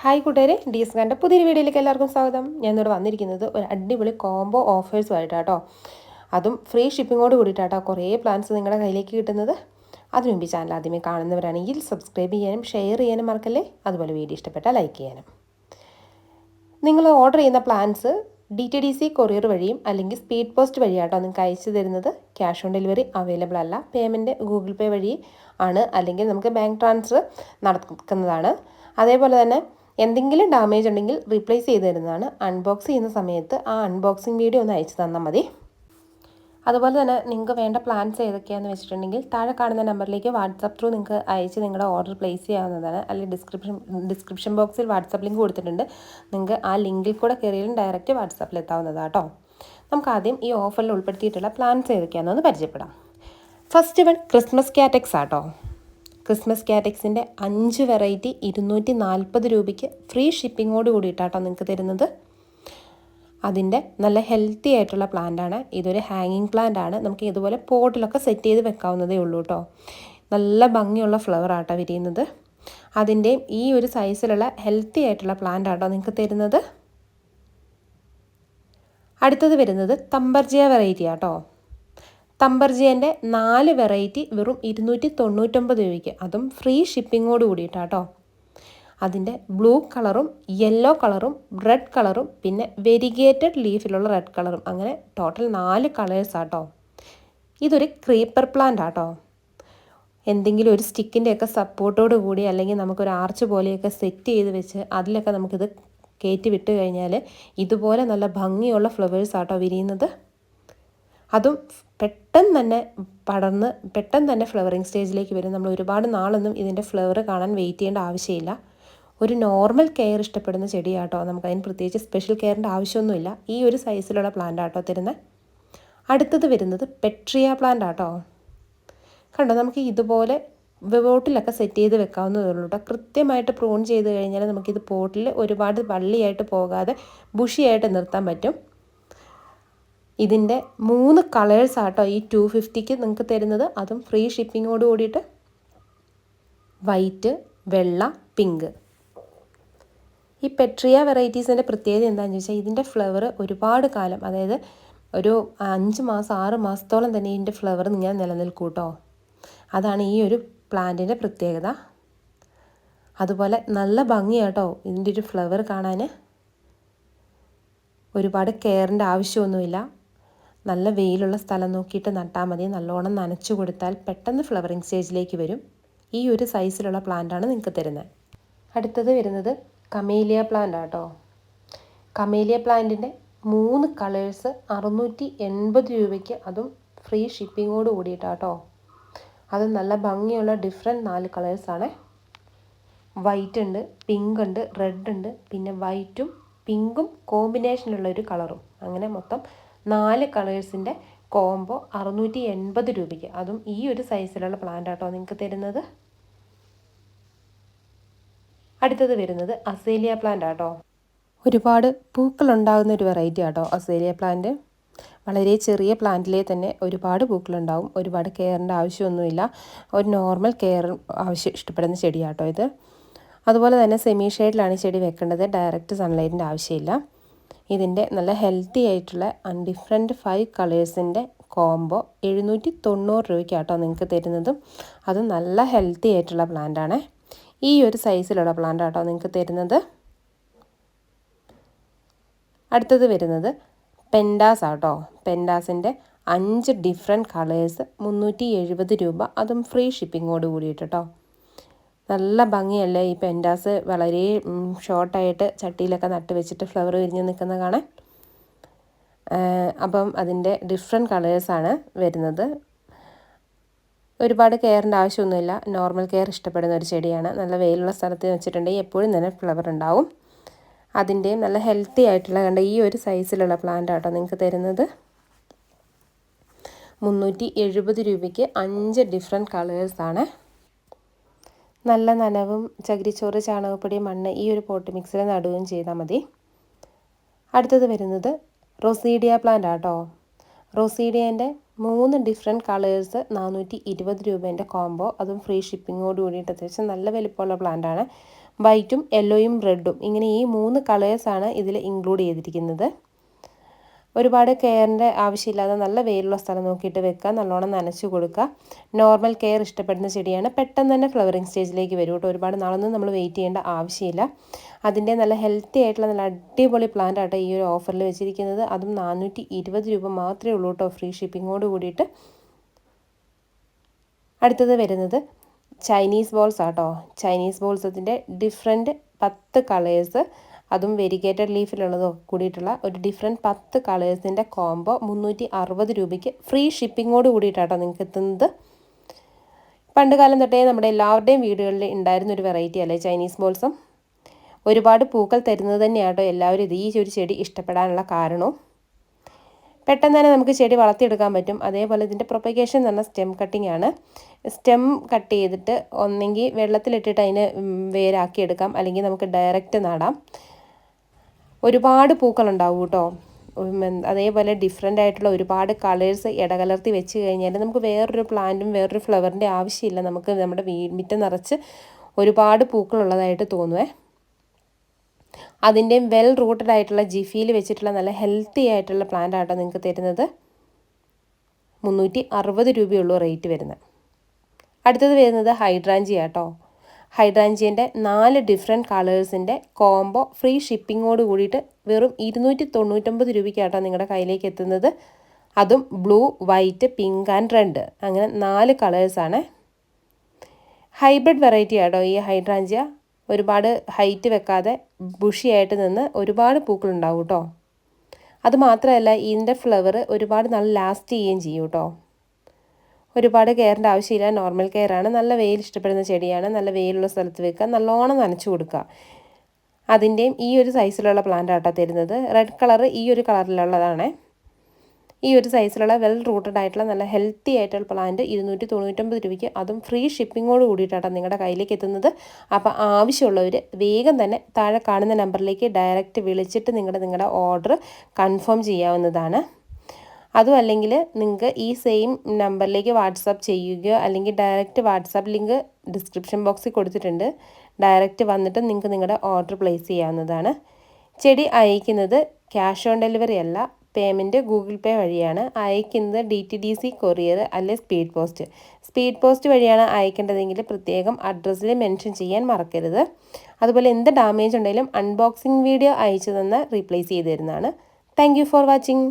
Hi കൂട്ടുകാരെ D S Kante പുതിയൊരു വീഡിയോയിലേക്ക് എല്ലാവർക്കും സ്വാഗതം. ഞാൻ ഇന്നിവിടെ വന്നിരിക്കുന്നത് ഒരു അടിപൊളി കോംബോ ഓഫേഴ്സുമായിട്ടാട്ടോ അതും ഫ്രീ ഷിപ്പിങ്ങോട് കൂടിയിട്ടാട്ടോ കുറേ പ്ലാൻസ് നിങ്ങളുടെ കയ്യിലേക്ക് കിട്ടുന്നത്. അതിനു മുമ്പ് ചാനൽ ആദ്യമേ കാണുന്നവരാണെങ്കിൽ സബ്സ്ക്രൈബ് ചെയ്യാനും ഷെയർ ചെയ്യാനും മറക്കല്ലേ? അതുപോലെ വീഡിയോ ഇഷ്ടപ്പെട്ടാൽ ലൈക്ക് ചെയ്യാനും. നിങ്ങൾ ഓർഡർ ചെയ്യുന്ന plants D T D C courier വഴിയും അല്ലെങ്കിൽ സ്പീഡ് പോസ്റ്റ് വഴിയാട്ടോ നിങ്ങൾക്ക് അയച്ചു തരുന്നത്. ക്യാഷ് ഓൺ ഡെലിവറി അവൈലബിൾ അല്ല. പേയ്മെന്റ് ഗൂഗിൾ പേ വഴി ആണ്. അല്ലെങ്കിൽ നമുക്ക് ബാങ്ക് ട്രാൻസ്ഫർ നടക്കുന്നതാണ്. അതേപോലെ തന്നെ എന്തെങ്കിലും ഡാമേജ് ഉണ്ടെങ്കിൽ റീപ്ലേസ് ചെയ്ത് തരുന്നതാണ്. അൺബോക്സ് ചെയ്യുന്ന സമയത്ത് ആ അൺബോക്സിങ് വീഡിയോ ഒന്ന് അയച്ചു തന്നാൽ മതി. അതുപോലെ തന്നെ നിങ്ങൾക്ക് വേണ്ട പ്ലാൻസ് ഏതൊക്കെയാണെന്ന് വെച്ചിട്ടുണ്ടെങ്കിൽ താഴെ കാണുന്ന നമ്പറിലേക്ക് വാട്സപ്പ് ത്രൂ നിങ്ങൾക്ക് അയച്ച് നിങ്ങളുടെ ഓർഡർ പ്ലേസ് ചെയ്യാവുന്നതാണ്. അല്ലെങ്കിൽ ഡിസ്ക്രിപ്ഷൻ ഡിസ്ക്രിപ്ഷൻ ബോക്സിൽ വാട്സപ്പ് ലിങ്ക് കൊടുത്തിട്ടുണ്ട്. നിങ്ങൾക്ക് ആ ലിങ്കിൽ കൂടെ കയറിയാലും ഡയറക്റ്റ് വാട്സപ്പിൽ എത്താവുന്നതാണ് കേട്ടോ നമുക്ക് ആദ്യം ഈ ഓഫറിൽ ഉൾപ്പെടുത്തിയിട്ടുള്ള പ്ലാൻസ് ഏതൊക്കെയാണെന്ന് പരിചയപ്പെടാം. ഫസ്റ്റ് വൺ ക്രിസ്മസ് കാറ്റക്സ് ആട്ടോ ക്രിസ്മസ് കാറ്റക്സിന്റെ അഞ്ച് വെറൈറ്റി ഇരുന്നൂറ്റി നാൽപ്പത് രൂപയ്ക്ക് ഫ്രീ ഷിപ്പിങ്ങോട് കൂടിയിട്ടാട്ടോ നിങ്ങൾക്ക് തരുന്നത്. അതിന്റെ നല്ല ഹെൽത്തി ആയിട്ടുള്ള പ്ലാന്റ് ആണ്. ഇതൊരു ഹാങ്ങിങ് പ്ലാന്റ് ആണ്. നമുക്ക് ഇതുപോലെ പോട്ടിലൊക്കെ സെറ്റ് ചെയ്ത് വെക്കാവുന്നതേ ഉള്ളൂ കേട്ടോ നല്ല ഭംഗിയുള്ള ഫ്ലവർ ആട്ടോ വിരിയുന്നത്. അതിന്റെയും ഈ ഒരു സൈസിലുള്ള ഹെൽത്തി ആയിട്ടുള്ള പ്ലാന്റ് ആട്ടോ നിങ്ങൾക്ക് തരുന്നത്. അടുത്തത് വരുന്നത് തമ്പർജിയ വെറൈറ്റി ആട്ടോ. തമ്പർജിയന്റെ നാല് വെറൈറ്റി വെറും ഇരുന്നൂറ്റി തൊണ്ണൂറ്റൊമ്പത് രൂപയ്ക്ക്. അതും ഫ്രീ ഷിപ്പിങ്ങോട് കൂടിയിട്ടാട്ടോ. അതിന്റെ ബ്ലൂ കളറും യെല്ലോ കളറും റെഡ് കളറും പിന്നെ വെരിഗേറ്റഡ് ലീഫിലുള്ള റെഡ് കളറും. അങ്ങനെ ടോട്ടൽ നാല് കളേഴ്സ് ആട്ടോ ഇതൊരു ക്രീപ്പർ പ്ലാന്റ് ആട്ടോ എന്തെങ്കിലും ഒരു സ്റ്റിക്കിന്റെയൊക്കെ സപ്പോർട്ടോട് കൂടി അല്ലെങ്കിൽ നമുക്കൊരു ആർച്ച് പോലെയൊക്കെ സെറ്റ് ചെയ്ത് വെച്ച് അതിലൊക്കെ നമുക്കിത് കയറ്റി വിട്ട് കഴിഞ്ഞാൽ ഇതുപോലെ നല്ല ഭംഗിയുള്ള ഫ്ലവേഴ്സ് ആട്ടോ വിരിയുന്നത്. അതും പെട്ടെന്ന് തന്നെ പടർന്ന് പെട്ടെന്ന് തന്നെ ഫ്ലവറിങ് സ്റ്റേജിലേക്ക് വരും. നമ്മൾ ഒരുപാട് നാളൊന്നും ഇതിന്റെ ഫ്ലവർ കാണാൻ വെയിറ്റ് ചെയ്യേണ്ട ആവശ്യമില്ല. ഒരു നോർമൽ കെയർ ഇഷ്ടപ്പെടുന്ന ചെടിയാട്ടോ. നമുക്ക് അതിന് പ്രത്യേകിച്ച് സ്പെഷ്യൽ കെയറിന്റെ ആവശ്യമൊന്നുമില്ല. ഈ ഒരു സൈസിലുള്ള പ്ലാന്റ് ആട്ടോ തരുന്നത് അടുത്തത് വരുന്നത് പെട്രിയ പ്ലാന്റ് ആട്ടോ. കണ്ടോ? നമുക്ക് ഇതുപോലെ പോട്ടിലൊക്കെ സെറ്റ് ചെയ്ത് വെക്കാവുന്നതേ ഉള്ളൂ കേട്ടോ കൃത്യമായിട്ട് പ്രൂൺ ചെയ്ത് കഴിഞ്ഞാൽ നമുക്കിത് പോട്ടിൽ ഒരുപാട് വള്ളിയായിട്ട് പോകാതെ ബുഷിയായിട്ട് നിർത്താൻ പറ്റും. ഇതിന്റെ മൂന്ന് കളേഴ്സ് ആട്ടോ ഈ ടു ഫിഫ്റ്റിക്ക് നിങ്ങൾക്ക് തരുന്നത്. അതും ഫ്രീ ഷിപ്പിങ്ങോട് കൂടിയിട്ട് വൈറ്റ് വെള്ള പിങ്ക് ഈ പെട്രിയ വെറൈറ്റീസിന്റെ പ്രത്യേകത എന്താണെന്ന് ചോദിച്ചാൽ ഇതിന്റെ ഫ്ലവർ ഒരുപാട് കാലം അതായത് ഒരു അഞ്ച് മാസം ആറ് മാസത്തോളം തന്നെ ഇതിന്റെ ഫ്ലവർ ഇങ്ങനെ നിലനിൽക്കും കേട്ടോ അതാണ് ഈ ഒരു പ്ലാന്റിന്റെ പ്രത്യേകത. അതുപോലെ നല്ല ഭംഗിയാട്ടോ ഇതിന്റെ ഒരു ഫ്ലവർ കാണാൻ ഒരുപാട് കെയറിന്റെ ആവശ്യമൊന്നുമില്ല. നല്ല വെയിലുള്ള സ്ഥലം നോക്കിയിട്ട് നട്ടാൽ മതി. നല്ലോണം നനച്ചു കൊടുത്താൽ പെട്ടെന്ന് ഫ്ലവറിങ് സ്റ്റേജിലേക്ക് വരും. ഈ ഒരു സൈസിലുള്ള പ്ലാന്റാണ് നിങ്ങൾക്ക് തരുന്നത്. അടുത്തത് വരുന്നത് കമേലിയ പ്ലാന്റ് ആട്ടോ. കമേലിയ പ്ലാന്റിന്റെ മൂന്ന് കളേഴ്സ് അറുന്നൂറ്റി എൺപത് രൂപയ്ക്ക് അതും ഫ്രീ ഷിപ്പിങ്ങോട് കൂടിയിട്ടാട്ടോ. അത് നല്ല ഭംഗിയുള്ള ഡിഫറെന്റ് നാല് കളേഴ്സാണ് വൈറ്റ് ഉണ്ട് പിങ്ക് ഉണ്ട് റെഡ് ഉണ്ട് പിന്നെ വൈറ്റും പിങ്കും കോമ്പിനേഷനുള്ള ഒരു കളറും അങ്ങനെ മൊത്തം നാല് കളേഴ്സിന്റെ കോംബോ അറുന്നൂറ്റി എൺപത് രൂപയ്ക്ക്. അതും ഈ ഒരു സൈസിലുള്ള പ്ലാന്റ് ആട്ടോ നിങ്ങൾക്ക് തരുന്നത്. അടുത്തത് വരുന്നത് അസേലിയ പ്ലാന്റ് ആട്ടോ. ഒരുപാട് പൂക്കൾ ഉണ്ടാകുന്ന ഒരു വെറൈറ്റി ആട്ടോ അസേലിയ പ്ലാന്റ് വളരെ ചെറിയ പ്ലാന്റിലെ തന്നെ ഒരുപാട് പൂക്കളുണ്ടാവും. ഒരുപാട് കെയറിന്റെ ആവശ്യമൊന്നുമില്ല. ഒരു നോർമൽ കെയർ ആവശ്യം ഇഷ്ടപ്പെടുന്ന ചെടിയാട്ടോ ഇത്. അതുപോലെ തന്നെ സെമി ഷെയ്ഡിലാണ് ചെടി വെക്കേണ്ടത്. ഡയറക്റ്റ് സൺലൈറ്റിന്റെ ആവശ്യമില്ല. ഇതിന്റെ നല്ല ഹെൽത്തി ആയിട്ടുള്ള ഡിഫറെന്റ് ഫൈവ് കളേഴ്സിന്റെ കോംബോ എഴുന്നൂറ്റി തൊണ്ണൂറ് രൂപയ്ക്കാട്ടോ നിങ്ങൾക്ക് തരുന്നതും. അത് നല്ല ഹെൽത്തി ആയിട്ടുള്ള പ്ലാന്റാണേ ഈ ഒരു സൈസിലുള്ള പ്ലാന്റ് ആട്ടോ നിങ്ങൾക്ക് തരുന്നത്. അടുത്തത് വരുന്നത് പെൻഡാസ് ആട്ടോ. പെൻഡാസിന്റെ അഞ്ച് ഡിഫറെന്റ് കളേഴ്സ് മുന്നൂറ്റി എഴുപത് രൂപ. അതും ഫ്രീ ഷിപ്പിങ്ങോട് കൂടിയിട്ട് കേട്ടോ നല്ല ഭംഗിയല്ലേ ഈ പെൻഡാസ്? വളരെ ഷോർട്ടായിട്ട് ചട്ടിയിലൊക്കെ നട്ട് വെച്ചിട്ട് ഫ്ലവർ വിരിഞ്ഞ് നിൽക്കുന്ന കാണാൻ. അപ്പം അതിന്റെ ഡിഫറെന്റ് കളേഴ്സാണ് വരുന്നത്. ഒരുപാട് കെയറിന്റെ ആവശ്യമൊന്നുമില്ല. നോർമൽ കെയർ ഇഷ്ടപ്പെടുന്ന ഒരു ചെടിയാണ്. നല്ല വെയിലുള്ള സ്ഥലത്ത് വെച്ചിട്ടുണ്ടെങ്കിൽ എപ്പോഴും തന്നെ ഫ്ലവർ ഉണ്ടാവും. അതിന്റെയും നല്ല ഹെൽത്തി ആയിട്ടുള്ള കണ്ട ഈ ഒരു സൈസിലുള്ള പ്ലാന്റ് ആട്ടോ നിങ്ങൾക്ക് തരുന്നത്. മുന്നൂറ്റി രൂപയ്ക്ക് അഞ്ച് ഡിഫറെന്റ് കളേഴ്സാണ്. നല്ല നനവും ചകിരിച്ചോറ് ചാണകപ്പൊടി മണ്ണ് ഈ ഒരു പോട്ട് മിക്സിൽ നടുകയും ചെയ്താൽ മതി. അടുത്തത് വരുന്നത് റൊസീഡിയ പ്ലാന്റ് ആട്ടോ. റൊസീഡിയന്റെ മൂന്ന് ഡിഫറെന്റ് കളേഴ്സ് നാനൂറ്റി ഇരുപത് രൂപേന്റെ കോംബോ അതും ഫ്രീ ഷിപ്പിങ്ങോട് കൂടിയിട്ട് അത്യാവശ്യം നല്ല വലിപ്പമുള്ള ആണ്. വൈറ്റും യെല്ലോയും റെഡും ഇങ്ങനെ ഈ മൂന്ന് കളേഴ്സാണ് ഇതിൽ ഇൻക്ലൂഡ് ചെയ്തിരിക്കുന്നത്. ഒരുപാട് കെയറിന്റെ ആവശ്യമില്ലാതെ നല്ല വെയിലുള്ള സ്ഥലം നോക്കിയിട്ട് വെക്കുക നല്ലോണം നനച്ചു കൊടുക്കുക. നോർമൽ കെയർ ഇഷ്ടപ്പെടുന്ന ചെടിയാണ്. പെട്ടെന്ന് തന്നെ ഫ്ലവറിങ് സ്റ്റേജിലേക്ക് വരും കേട്ടോ. ഒരുപാട് നാളൊന്നും നമ്മൾ വെയിറ്റ് ചെയ്യേണ്ട ആവശ്യമില്ല. അതിന്റെ നല്ല ഹെൽത്തി ആയിട്ടുള്ള നല്ല അടിപൊളി പ്ലാന്റ് ആട്ടോ ഈ ഒരു ഓഫറിൽ വെച്ചിരിക്കുന്നത്. അതും നാനൂറ്റി ഇരുപത് രൂപ മാത്രമേ ഉള്ളൂ കേട്ടോ. ഫ്രീ ഷിപ്പിങ്ങോട് കൂടിയിട്ട്. അടുത്തത് വരുന്നത് ചൈനീസ് ബോൾസ് ആട്ടോ. ചൈനീസ് ബോൾസത്തിന്റെ ഡിഫറെന്റ് പത്ത് കളേഴ്സ് അതും വെരിഗേറ്റഡ് ലീഫിലുള്ളതോ കൂടിയിട്ടുള്ള ഒരു ഡിഫറെന്റ് പത്ത് കളേഴ്സിന്റെ കോംബോ മുന്നൂറ്റി അറുപത് രൂപയ്ക്ക് ഫ്രീ ഷിപ്പിങ്ങോട് കൂടിയിട്ടാട്ടോ നിങ്ങൾക്ക് എത്തുന്നത് പണ്ട് കാലം തൊട്ടേ നമ്മുടെ എല്ലാവരുടെയും വീടുകളിൽ ഉണ്ടായിരുന്ന ഒരു വെറൈറ്റി അല്ലേ ചൈനീസ് ബോൾസും ഒരുപാട് പൂക്കൾ തരുന്നത് തന്നെയാട്ടോ എല്ലാവരും ഇത് ഈ ഒരു ചെടി ഇഷ്ടപ്പെടാനുള്ള കാരണവും പെട്ടെന്ന് തന്നെ നമുക്ക് ചെടി വളർത്തിയെടുക്കാൻ പറ്റും. അതേപോലെ ഇതിന്റെ പ്രൊപ്പഗേഷൻ എന്ന് പറഞ്ഞാൽ സ്റ്റെം കട്ടിംഗ് ആണ്. സ്റ്റെം കട്ട് ചെയ്തിട്ട് ഒന്നെങ്കിൽ വെള്ളത്തിലിട്ടിട്ട് അതിന് വേരാക്കിയെടുക്കാം. അല്ലെങ്കിൽ നമുക്ക് ഡയറക്റ്റ് നടാം. ഒരുപാട് പൂക്കളുണ്ടാവും കേട്ടോ. അതേപോലെ ഡിഫറെന്റ് ആയിട്ടുള്ള ഒരുപാട് കളേഴ്സ് ഇടകലർത്തി വെച്ച് കഴിഞ്ഞാൽ നമുക്ക് വേറൊരു പ്ലാന്റും വേറൊരു ഫ്ലവറിന്റെ ആവശ്യമില്ല. നമുക്ക് നമ്മുടെ വീ മുറ്റം നിറച്ച് ഒരുപാട് പൂക്കളുള്ളതായിട്ട് തോന്നുവേ. അതിന്റെയും വെൽ റൂട്ടഡ് ആയിട്ടുള്ള ജിഫിയിൽ വെച്ചിട്ടുള്ള നല്ല ഹെൽത്തി ആയിട്ടുള്ള പ്ലാന്റ് ആട്ടോ നിങ്ങൾക്ക് തരുന്നത്. മുന്നൂറ്റി അറുപത് രൂപയുള്ളൂ റേറ്റ് വരുന്നത്. അടുത്തത് വരുന്നത് ഹൈഡ്രാഞ്ചി ആട്ടോ ഹൈഡ്രാഞ്ചിന്റെ നാല് ഡിഫറെന്റ് കളേഴ്സിന്റെ കോംബോ ഫ്രീ ഷിപ്പിങ്ങോട് കൂടിയിട്ട് വെറും ഇരുന്നൂറ്റി തൊണ്ണൂറ്റൊമ്പത് രൂപയ്ക്കാട്ടോ നിങ്ങളുടെ കയ്യിലേക്ക് എത്തുന്നത്. അതും blue white pink and red അങ്ങനെ നാല് കളേഴ്സാണ് ഹൈബ്രിഡ് വെറൈറ്റി ആട്ടോ ഈ ഹൈഡ്രാഞ്ചിയ ഒരുപാട് ഹൈറ്റ് വെക്കാതെ ബുഷിയായിട്ട് നിന്ന് ഒരുപാട് പൂക്കളുണ്ടാവും കേട്ടോ അതുമാത്രമല്ല ഇതിന്റെ ഫ്ലവർ ഒരുപാട് നല്ല ലാസ്റ്റ് ചെയ്യുകയും ചെയ്യും കേട്ടോ ഒരുപാട് കെയറിന്റെ ആവശ്യമില്ല. നോർമൽ കെയറാണ്. നല്ല വെയിൽ ഇഷ്ടപ്പെടുന്ന ചെടിയാണ്. നല്ല വെയിലുള്ള സ്ഥലത്ത് വെക്കുക. നല്ലോണം നനച്ചു കൊടുക്കുക. അതിന്റെയും ഈ ഒരു സൈസിലുള്ള പ്ലാന്റ് ആട്ടോ തരുന്നത്. റെഡ് കളർ ഈ ഒരു കളറിലുള്ളതാണ് ഈ ഒരു സൈസിലുള്ള വെൽ റൂട്ടഡ് ആയിട്ടുള്ള നല്ല ഹെൽത്തി ആയിട്ടുള്ള പ്ലാന്റ് ഇരുന്നൂറ്റി തൊണ്ണൂറ്റൊമ്പത് രൂപയ്ക്ക് അതും ഫ്രീ ഷിപ്പിങ്ങോട് കൂടിയിട്ടാണ് നിങ്ങളുടെ കയ്യിലേക്ക് എത്തുന്നത്. അപ്പോൾ ആവശ്യമുള്ളവർ വേഗം തന്നെ താഴെ കാണുന്ന നമ്പറിലേക്ക് ഡയറക്റ്റ് വിളിച്ചിട്ട് നിങ്ങളുടെ നിങ്ങളുടെ ഓർഡർ കൺഫേം ചെയ്യാവുന്നതാണ്. അതും അല്ലെങ്കിൽ നിങ്ങൾക്ക് ഈ സെയിം നമ്പറിലേക്ക് വാട്സാപ്പ് ചെയ്യുകയോ അല്ലെങ്കിൽ ഡയറക്റ്റ് വാട്സാപ്പ് ലിങ്ക് ഡിസ്ക്രിപ്ഷൻ ബോക്സിൽ കൊടുത്തിട്ടുണ്ട്. ഡയറക്റ്റ് വന്നിട്ട് നിങ്ങൾക്ക് നിങ്ങളുടെ ഓർഡർ പ്ലേസ് ചെയ്യാവുന്നതാണ്. ചെടി അയക്കുന്നത് ക്യാഷ് ഓൺ ഡെലിവറി അല്ല പേയ്മെന്റ് ഗൂഗിൾ പേ വഴിയാണ്. അയക്കുന്നത് D T D C courier അല്ലെ സ്പീഡ് പോസ്റ്റ് സ്പീഡ് പോസ്റ്റ് വഴിയാണ് അയക്കേണ്ടതെങ്കിൽ പ്രത്യേകം അഡ്രസ്സിൽ മെൻഷൻ ചെയ്യാൻ മറക്കരുത്. അതുപോലെ എന്ത് ഡാമേജ് ഉണ്ടെങ്കിലും അൺബോക്സിങ് വീഡിയോ അയച്ചു തന്ന് റീപ്ലേസ് ചെയ്ത് തരുന്നതാണ്. Thank for watching